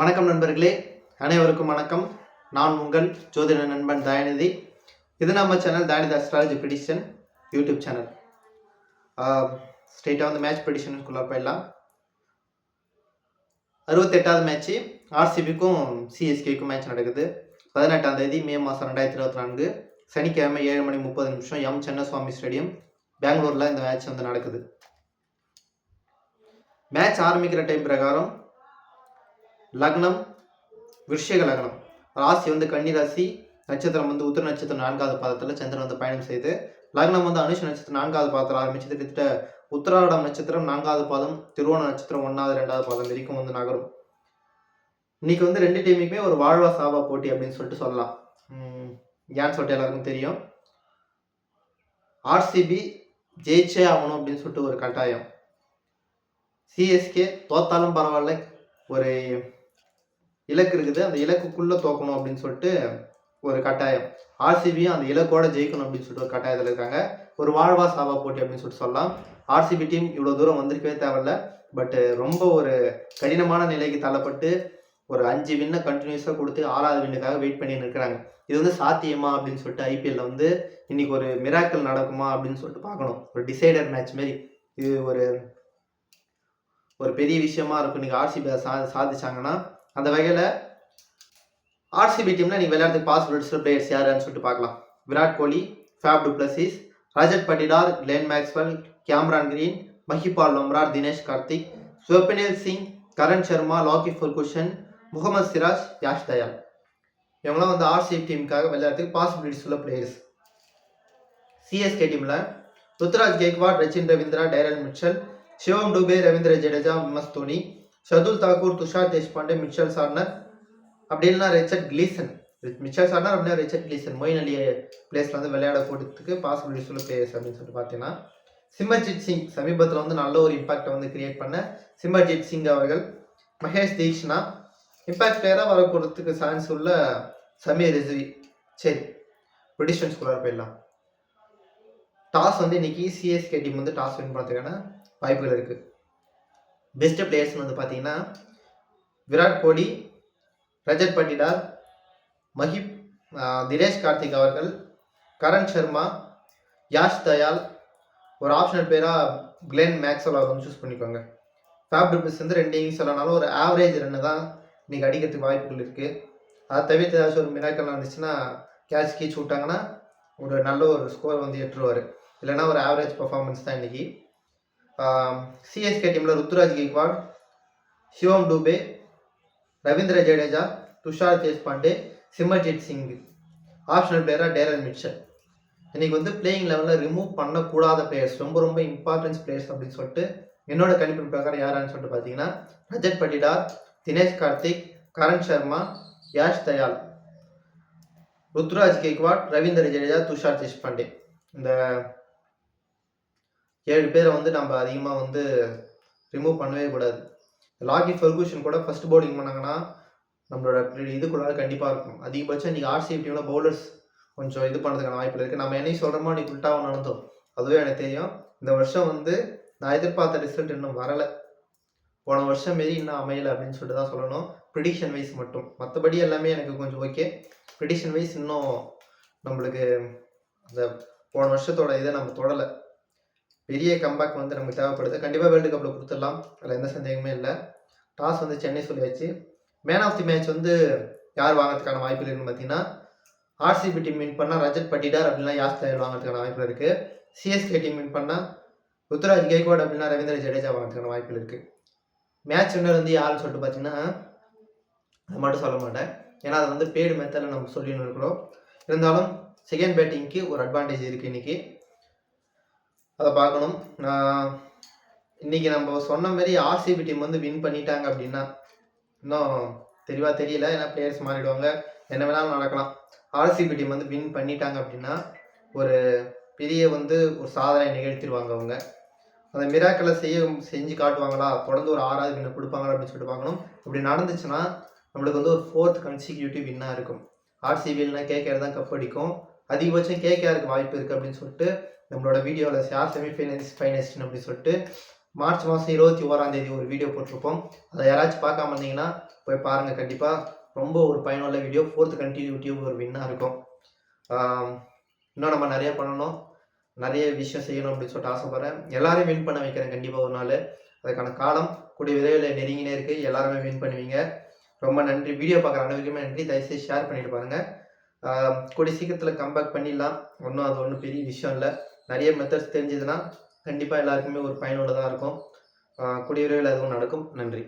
வணக்கம் நண்பர்களே அனைவருக்கும் வணக்கம். நான் உங்கள் ஜோதிட நண்பன் தயாநிதி. இது நம்ம channel Dayanidhi astrology prediction YouTube channel ஸ்ட்ரெயிட்டாக வந்து மேட்ச் ப்ரிடிஷனுக்குள்ளே போயிடலாம். அறுபத்தெட்டாவது மேட்ச்சு ஆர்சிபிக்கும் சிஎஸ்கேக்கும் மேட்ச் நடக்குது. பதினெட்டாம் தேதி மே மாதம் ரெண்டாயிரத்தி இருபத்தி நான்கு சனிக்கிழமை ஏழு மணி முப்பது நிமிஷம் எம் சென்னசுவாமி ஸ்டேடியம் பெங்களூரில் இந்த மேட்ச் வந்து நடக்குது. மேட்ச் ஆரம்பிக்கிற டைம் பிரகாரம் லக்னம் விஷயக லக்னம். ராசி வந்து கன்னி ராசி நட்சத்திரம் வந்து உத்திர நட்சத்திரம் நான்காவது பாதத்தில் சந்திரன் வந்து பயணம் செய்து லக்னம் வந்து அனுஷ நட்சத்திரம் நான்காவது பாதத்தில் ஆரம்பிச்சு கிட்டத்தட்ட உத்தராடம் நட்சத்திரம் நான்காவது பாதம் திருவோண நட்சத்திரம் ஒன்றாவது ரெண்டாவது பாதம் வரைக்கும் வந்து நகரும். இன்னைக்கு வந்து ரெண்டு டீமுக்குமே ஒரு வாழ்வா சாவா போட்டி அப்படின்னு சொல்லிட்டு சொல்லலாம். உம், ஏன்னு சொல்லிட்டு எல்லாருக்கும் தெரியும். ஆர்சிபி ஜெயிச்சே ஆகணும் அப்படின்னு சொல்லிட்டு ஒரு கட்டாயம். சிஎஸ்கே தோத்தாலும் பரவாயில்ல. ஒரு இலக்கு இருக்குது. அந்த இலக்குக்குள்ளே தோக்கணும் அப்படின்னு சொல்லிட்டு ஒரு கட்டாயம். ஆர்சிபியும் அந்த இலக்கோட ஜெயிக்கணும் அப்படின்னு சொல்லிட்டு ஒரு கட்டாயத்தில் இருக்காங்க. ஒரு வாழ்வா சாவா போட்டி அப்படின்னு சொல்லிட்டு சொல்லலாம். ஆர்சிபி டீம் இவ்வளோ தூரம் வந்திருக்கவே தேவையில்ல. பட் ரொம்ப ஒரு கடினமான நிலைக்கு தள்ளப்பட்டு ஒரு அஞ்சு வின்னை கண்டினியூஸாக கொடுத்து ஆறாவது வின்னுக்காக வெயிட் பண்ணி இருக்கிறாங்க. இது வந்து சாத்தியமா அப்படின்னு சொல்லிட்டு ஐபிஎல்ல வந்து இன்னைக்கு ஒரு மிராக்கல் நடக்குமா அப்படின்னு சொல்லிட்டு பார்க்கணும். ஒரு டிசைடர் மேட்ச் மாரி இது ஒரு ஒரு பெரிய விஷயமா இருக்கும். இன்னைக்கு ஆர்சிபி சா சாதிச்சாங்கன்னா அந்த வகையில் ஆர்சிபி டீம்ல நீங்கள் விளையாடுறதுக்கு பாசிபிலிட்டிஸ் பிளேயர்ஸ் யாருன்னு சொல்லிட்டு பார்க்கலாம். Virat Kohli Faf du Plessis Rajat Patidar Glenn Maxwell Cameron Green Mahipal Lomror Dinesh Karthik Swapnil Singh Karan Sharma Lockie Ferguson Mohammed Siraj Yash Dayal. இவங்களாம் வந்து ஆர்சிபி டீமுக்காக விளையாடுறதுக்கு பாசிபிலிட்டிஸ் உள்ள பிளேயர்ஸ் சிஎஸ்கே டீமில் Ruturaj Gaikwad Rachin Ravindra Daryl Mitchell Shivam Dube Ravindra Jadeja MS Dhoni Shardul Thakur Tushar Deshpande Mitchell Santner. அப்படி இல்லைனா Richard Gleeson. Mitchell சார்னர் அப்படின்னா Richard Gleeson. Moeen அலி பிளேஸில் வந்து விளையாட போட்டதுக்கு பாசிபிலிட்டி உள்ள பிளேயர்ஸ் அப்படின்னு சொல்லிட்டு பார்த்தீங்கன்னா சிம்மர்ஜித் சிங் சமீபத்தில் வந்து நல்ல ஒரு இம்பாக்டை வந்து கிரியேட் பண்ண சிம்மர்ஜித் சிங் அவர்கள் மகேஷ் தீக்ஷனா. இம்பாக்ட் பிளேயராக வர போகிறதுக்கு சான்ஸ் உள்ள சமீர் ரிஸ்வி சரி ப்ரொடிஷன்ஸ்குள்ளார போயிடலாம். டாஸ் வந்து இன்னைக்கு சிஎஸ்கே டீம் வந்து டாஸ் வின் பண்ணுறதுக்கான வாய்ப்புகள் இருக்குது பெஸ்ட்டு பிளேயர்ஸ் வந்து பார்த்தீங்கன்னா விராட் கோலி ரஜத் பட்டிடார் மஹிப் தினேஷ் கார்த்திக் அவர்கள் கரண் சர்மா யாஷ் தயால் ஒரு ஆப்ஷனல் பேராக கிளென் மேக்ஸ்வெல் அவர் வந்து சூஸ் பண்ணிக்கோங்க. ஃபேப் டுபிஸ் வந்து ரெண்டு இன்னிங்ஸ் சொல்லனாலும் ஒரு ஆவரேஜ் ரன்னு தான் இன்னைக்கு அடிக்கிறதுக்கு வாய்ப்புகள் இருக்குது அதை தவிர்த்து ஏதாச்சும் ஒரு மிராக்கள் நடந்துச்சுன்னா கேட்ச் கீச் விட்டாங்கன்னா ஒரு நல்ல ஒரு ஸ்கோர் வந்து எட்டுருவார் இல்லைன்னா ஒரு ஆவரேஜ் பர்ஃபார்மன்ஸ் தான் இன்னைக்கு. சிஎஸ்கே டீமில் ருத்துராஜ் கேக்வாட் சிவம் டூபே ரவீந்திர ஜடேஜா துஷார் தேஷ்பாண்டே சிம்மர்ஜித் சிங். ஆப்ஷனல் பிளேயராக டேரல் மிச்சல். இன்னைக்கு வந்து பிளேயிங் லெவலில் ரிமூவ் பண்ணக்கூடாத பிளேயர்ஸ் ரொம்ப ரொம்ப இம்பார்ட்டன்ஸ் பிளேயர்ஸ் அப்படின்னு சொல்லிட்டு என்னோட கணிப்பின் பிரகாரம் யாரான்னு சொல்லிட்டு பார்த்தீங்கன்னா ரஜத் பட்டிடார் தினேஷ் கார்த்திக் கரண் சர்மா யாஷ் தயால். ருத்ராஜ் கேக்வாட் ரவீந்திர ஜடேஜா துஷார் தேஷ்பாண்டே. இந்த ஏழு பேரை வந்து நம்ம அதிகமாக வந்து ரிமூவ் பண்ணவே கூடாது. லாகி ஃபெர்கூஷன் கூட ஃபஸ்ட் பவுலிங் பண்ணாங்கன்னா நம்மளோட இதுக்குள்ளார கண்டிப்பாக இருக்கும். அதிகபட்சம் இன்றைக்கி ஆர்சிபி டீமில் பவுலர்ஸ் கொஞ்சம் இது பண்ணுறதுக்கான வாய்ப்பில் இருக்குது நம்ம என்னை சொல்கிறோமோ நீ உள்டாவும் நடந்தோம் அதுவே எனக்கு தெரியும். இந்த வருஷம் வந்து நான் எதிர்பார்த்த ரிசல்ட் இன்னும் வரலை. போன வருஷம் மாரி இன்னும் அமையலை அப்படின்னு சொல்லிட்டு தான் சொல்லணும். ப்ரிடிக்ஷன் வைஸ் மட்டும். மற்றபடி எல்லாமே எனக்கு கொஞ்சம் ஓகே ப்ரிடிக்ஷன் வைஸ் இன்னும் நம்மளுக்கு அந்த போன வருஷத்தோட இதை நம்ம தொடலை. பெரிய கம்பேக் வந்து நமக்கு தேவைப்படுது. கண்டிப்பாக வேர்ல்டு கப்பில் கொடுத்துடலாம். அதில் எந்த சந்தேகமே இல்லை. டாஸ் வந்து சென்னை சொல்லியாச்சு. மேன் ஆஃப் தி மேட்ச் வந்து யார் வாங்கிறதுக்கான வாய்ப்பு இருக்குன்னு பார்த்தீங்கன்னா ஆர்சிபி டீம் வின் பண்ணால் ரஜத் பட்டிடார் அப்படின்னா யாஸ் தயார் வாங்குறதுக்கான வாய்ப்பு இருக்குது சிஎஸ்கே டீம் வின் பண்ணால் ருத்ராஜ் கேக்வாட் அப்படின்னா ரவீந்திர ஜடேஜா வாங்கிறதுக்கான வாய்ப்பு இருக்குது மேட்ச் வின்னர் வந்து யாருன்னு சொல்லிட்டு பார்த்தீங்கன்னா அது மட்டும் சொல்ல மாட்டேன். ஏன்னா அது வந்து பேடு மெத்தடில் நம்ம சொல்லின்னு இருக்கிறோம். இருந்தாலும் செகண்ட் பேட்டிங்க்கு ஒரு அட்வான்டேஜ் இருக்குது இன்றைக்கி அதை பார்க்கணும். இன்னைக்கு நம்ம சொன்ன மாதிரி ஆர்சிபி டீம் வந்து வின் பண்ணிட்டாங்க அப்படின்னா இன்னும் தெளிவாக தெரியல. ஏன்னா பிளேயர்ஸ் மாறிடுவாங்க. என்ன வேணாலும் நடக்கலாம். ஆர்சிபி டீம் வந்து வின் பண்ணிட்டாங்க அப்படின்னா ஒரு பெரிய வந்து ஒரு சாதனை நிகழ்த்திடுவாங்க அவங்க. அந்த மிராக்களை செய்ய செஞ்சு காட்டுவாங்களா? தொடர்ந்து ஒரு ஆறாவது வின்னர் கொடுப்பாங்களா அப்படின்னு சொல்லிட்டு பார்க்கணும். இப்படி நடந்துச்சுன்னா நம்மளுக்கு வந்து ஒரு ஃபோர்த் கன்சிக்யூட்டிவ் வின்னாக இருக்கும். ஆர்சிபிஎல்னா கேகேஆர் தான் கப் அடிக்கும். அதிகபட்சம் கேகேஆருக்கு வாய்ப்பு இருக்குது அப்படின்னு சொல்லிட்டு நம்மளோட வீடியோவில் யார் செமி ஃபைனலிஸ்ட் ஃபைனலிஸ்ட் அப்படின்னு சொல்லிட்டு மார்ச் மாதம் இருபத்தி ஓராம் தேதி ஒரு வீடியோ போட்டிருப்போம். அதை யாராச்சும் பார்க்காம இருந்தீங்கன்னா போய் பாருங்கள் கண்டிப்பாக ரொம்ப ஒரு பயனுள்ள வீடியோ ஃபோர்த் கண்டினியூட்டி ஒரு வின்னாக இருக்கும். இன்னும் நம்ம நிறைய பண்ணணும். நிறைய விஷயம் செய்யணும் அப்படின்னு சொல்லிட்டு ஆசைப்பட்றேன். எல்லாரையும் வின் பண்ண வைக்கிறேன். கண்டிப்பாக ஒரு நாள். அதுக்கான காலம் கூடிய விரைவில் நெருங்கினே இருக்குது எல்லாருமே வின் பண்ணுவீங்க. ரொம்ப நன்றி. வீடியோ பார்க்குற அனைவருக்குமே நன்றி. தயவுசெய்து ஷேர் பண்ணிட்டு பாருங்கள் கூடிய சீக்கிரத்தில் கம்பேக் பண்ணிடலாம். ஒன்றும் அது ஒன்றும் பெரிய விஷயம் இல்லை. நிறைய மெத்தட்ஸ் தெரிஞ்சதுன்னா கண்டிப்பாக எல்லாருக்குமே ஒரு பயனுள்ளதாக இருக்கும். கூடிய விரைவில் அதுவும் நடக்கும். நன்றி.